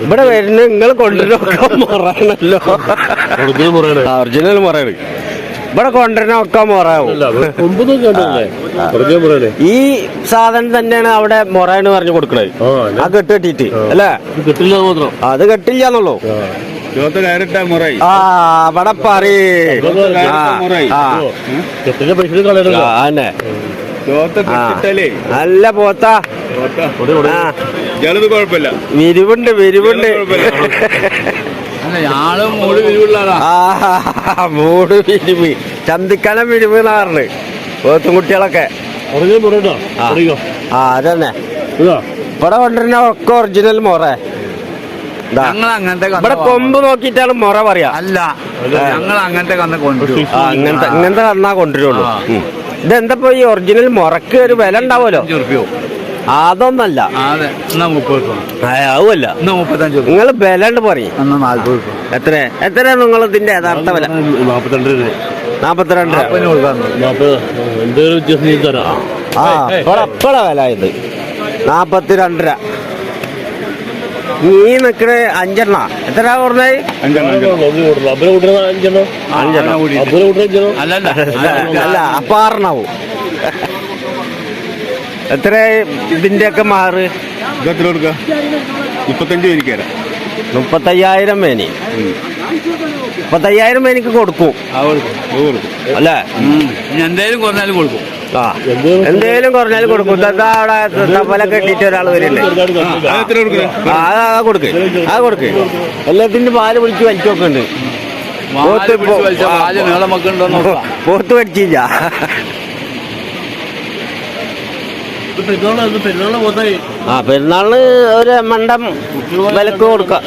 ഇവിടെ വരുന്ന നിങ്ങൾ കൊണ്ടുവരുന്നൊക്കെ മൊറാണല്ലോ ഒറിജിനൽ മുറയാണ്. ഇവിടെ കൊണ്ടുവരുന്നൊക്കെ ഒറിജിനൽ ഈ സാധനം തന്നെയാണ് അവിടെ മൊറാന്ന് പറഞ്ഞു കൊടുക്കണത് ആ കെട്ട് കെട്ടിട്ട് അല്ലേ? കിട്ടില്ല മാത്രം. അത് മുറൈ ആ. ഇവിടെ പറയേ. നല്ല പോത്താ. വിരിവുണ്ട് വിരിവുണ്ട്. മൂട് വിരിവ് ചന്തിക്കലം വിരിവ്. നാറിന് പോത്തും കുട്ടികളൊക്കെ. ആ. അതന്നെ. ഇതാ. ഇവിടെ കൊണ്ടുവരുന്ന ഒക്കെ ഒറിജിനൽ മുറ. ഇവിടെ കൊമ്പ് നോക്കിയിട്ടാണ് മുറ പറയാ. അല്ല ഞങ്ങൾ അങ്ങനത്തെ കന്ന് കൊണ്ടുവരും. അങ്ങനത്തെ അങ്ങനത്തെ കന്നാ കണ്ണാ കൊണ്ടുവരുള്ളൂ. ഇതെന്തപ്പോ ഈ ഒറിജിനൽ മുറക്ക് ഒരു വില ഉണ്ടാവുമല്ലോ? അതൊന്നല്ല. അതുമല്ല നിങ്ങൾ വില ഉണ്ട് പറയും. എത്ര എത്ര? നിങ്ങൾ ഇതിന്റെ യഥാർത്ഥ വില? നാപ്പത്തിരണ്ട് രൂപ. നാപ്പത്തിരണ്ട് വില ഇത്? നാപ്പത്തിരണ്ടര നീ നിക്കണ അഞ്ചെണ്ണ. എത്ര പറഞ്ഞത് അല്ല അപ്പൊ ആറെണ്ണാവും എത്ര ഇതിന്റെ ഒക്കെ മാറ്? മുപ്പത്തഞ്ച് തരാം. മുപ്പത്തയ്യായിരം മേനി. മുപ്പത്തയ്യായിരം മേനിക്ക് കൊടുക്കും. അല്ലേ? എന്തായാലും കുറഞ്ഞാലും കൊടുക്കും. എന്തേലും കുറഞ്ഞാലും കൊടുക്കും. അവിടെ തപ്പല കെട്ടിട്ട് ഒരാൾ വരുന്നുണ്ട് അത് അത് കൊടുക്ക്. അത് കൊടുക്ക്. എല്ലാത്തിന്റെ പാൽ പിടിച്ച് വലിച്ചു നോക്കുന്നുണ്ട് പോത്ത് പഠിച്ചില്ല പെരുന്നാൾ ആ പെരുന്നാളിന് ഒരു മണ്ടം വിലക്ക് കൊടുക്കാം.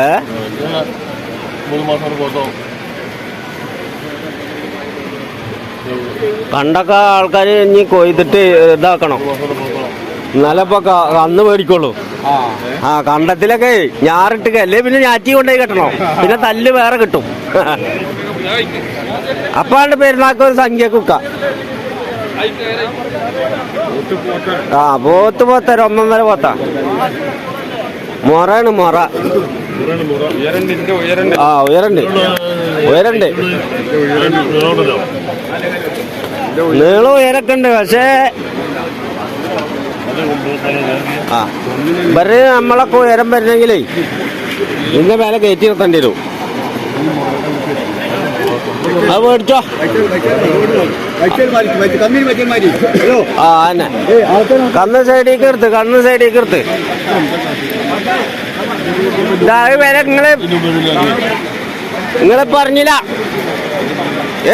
ഏ? മൂന്ന് മാസം പോത്തോ പണ്ടൊക്കെ ആൾക്കാർ ഇനി കൊയ്തിട്ട് ഇതാക്കണം. എന്നാലേ ഇപ്പൊ ക- കന്ന് മേടിക്കുള്ളൂ. ആ. കണ്ടത്തിലൊക്കെ ഞാറിട്ട് അല്ലേ പിന്നെ ഞാറ്റി കൊണ്ടുപോയി കെട്ടണം? പിന്നെ തല്ല് വേറെ കിട്ടും. അപ്പാണ്ട് പെരുന്നാൾക്ക് ഒരു സംഖ്യ കുക്ക ആ പോത്ത് പോത്തര ഒന്നൊന്നര പോത്ത. മൊറാണ് മൊറ. ആ ഉയരണ്ട് ഉയരണ്ട്. നീളം ഉയരൊക്കെ ഉണ്ട് പക്ഷേ ആ ഇവർ നമ്മളൊക്കെ ഉയരം വരണമെങ്കിലേ ഇതിന്റെ മേലെ കയറ്റി നിർത്തേണ്ടി വരും. അത് മേടിച്ചോ. ആ തന്നെ കണ്ണ് സൈഡിലേക്ക് എടുത്ത് കണ്ണ് സൈഡിലേക്ക് എടുത്ത്. ഇതായ വില നിങ്ങൾ നിങ്ങളെ പറഞ്ഞില്ല.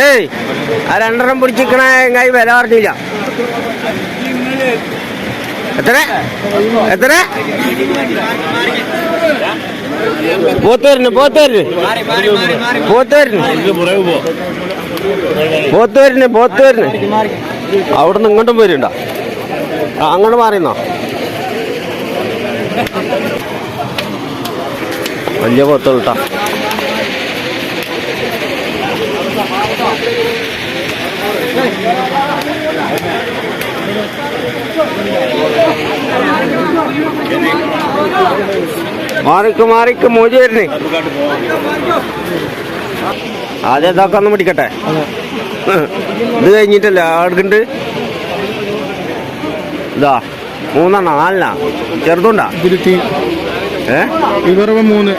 ഏയ് ആ രണ്ടെണ്ണം പിടിച്ചിരിക്കണ എങ്ങായി വില പറഞ്ഞില്ല. എത്ര? എത്ര? പോത്തേരിന് പോത്തേരിന് പോത്തേരിന് പോത്തേരിന് പോത്തേരിന് അവിടെ നിന്ന് ഇങ്ങോട്ടും വരുണ്ട അങ്ങോട്ട് മാറിയെന്നോ? വലിയ പോത്തോട്ടാ മാറിക്ക് മാറിക്ക് മോജി വരുന്നേ. ആദ്യം ഇതാക്കാൻ ഒന്ന് പിടിക്കട്ടെ. ഇത് കഴിഞ്ഞിട്ടല്ല അടുക്കുണ്ട് ഇതാ മൂന്നെണ്ണ നാലെണ്ണ. ചെറുതുണ്ടാ? ഏ? ഇവർ മൂന്ന്.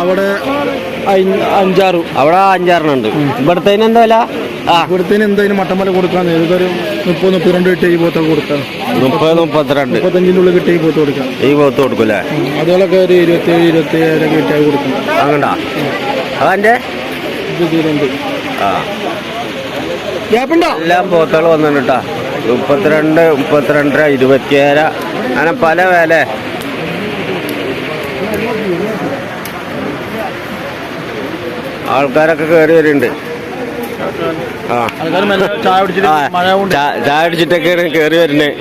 അവിടെ അഞ്ചാറ്. അവിടെ അഞ്ചാറെണ്ണം ഉണ്ട്. ഇവിടുത്തെ എന്താ വില? ആ. ഇവിടുത്തേന് എന്തായാലും മട്ടമ്പല കൊടുക്കാൻ? ഏതൊരു മുപ്പത് മുപ്പത്തിരണ്ട് കിട്ടിയ ഈ പോത്തൊക്കെ കൊടുക്കാം. മുപ്പത് മുപ്പത്തിരണ്ട്. മുപ്പത്തഞ്ചിനുള്ളിൽ കിട്ടിയ ഈ പോത്ത് കൊടുക്കാം. ഈ പോത്ത് കൊടുക്കൂലേ അതുപോലൊക്കെ ഒരു ഇരുപത്തേഴ് ഇരുപത്തി ഏഴൊക്കെ കിട്ടിയാൽ കൊടുക്കാം. അങ്ങണ്ടാ അതെന്റെ ഇത് ആ. എല്ലാം പോത്തുകൾ വന്നിട്ടാ മുപ്പത്തിരണ്ട് മുപ്പത്തിരണ്ടര ഇരുപത്തിയേഴ് അങ്ങനെ പല വില. ആൾക്കാരൊക്കെ കയറി വരുന്നുണ്ട് ആ. ചായ അടിച്ചിട്ടൊക്കെ കയറി വരുന്നത്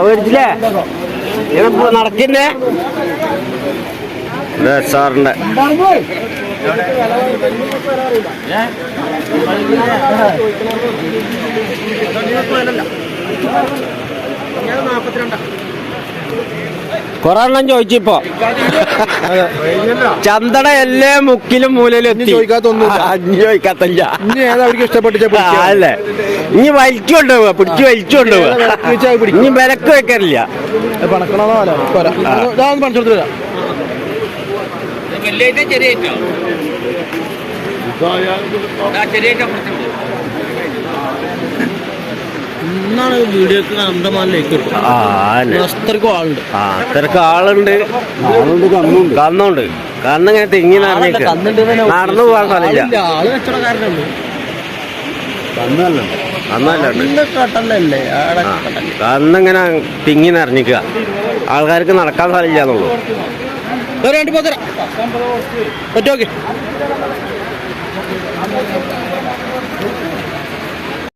മേടിച്ചില്ലേ നടക്കില്ലേ സാറിന്റെ. നാൽപ്പത്തിരണ്ടാ എണ്ണം ചോദിച്ചിപ്പോ. ചന്തട എല്ലാ മുക്കിലും മൂലയിലും എത്തി. ചോദിക്കാത്തില്ല അവർക്ക് അല്ലേ ഇനി വലിച്ചു കൊണ്ടുപോവുക പിടിച്ച് വലിച്ചു കൊണ്ടുപോവുക. ഇനി വിലക്ക് വെക്കാറില്ല. പണക്കണോ ഇന്നാണ് വീഡിയോക്ക് അന്തമാനിലേക്ക്. അത്രക്കും ആളുണ്ട്. ആ അത്രയ്ക്ക് ആളുണ്ട്. കന്നുണ്ട്. കന്നിങ്ങനെ തിങ്ങി നടന്നേക്ക് നടന്നു പോകാൻ സ്ഥലമില്ല. ആൾ കച്ചവടക്കാരനുണ്ട് കന്നിങ്ങനെ തിങ്ങി നിറഞ്ഞിക്കുക ആൾക്കാർക്ക് നടക്കാൻ സ്ഥലമില്ല എന്നുള്ളൂ. രണ്ട് പോത്തര പറ്റോക്കെ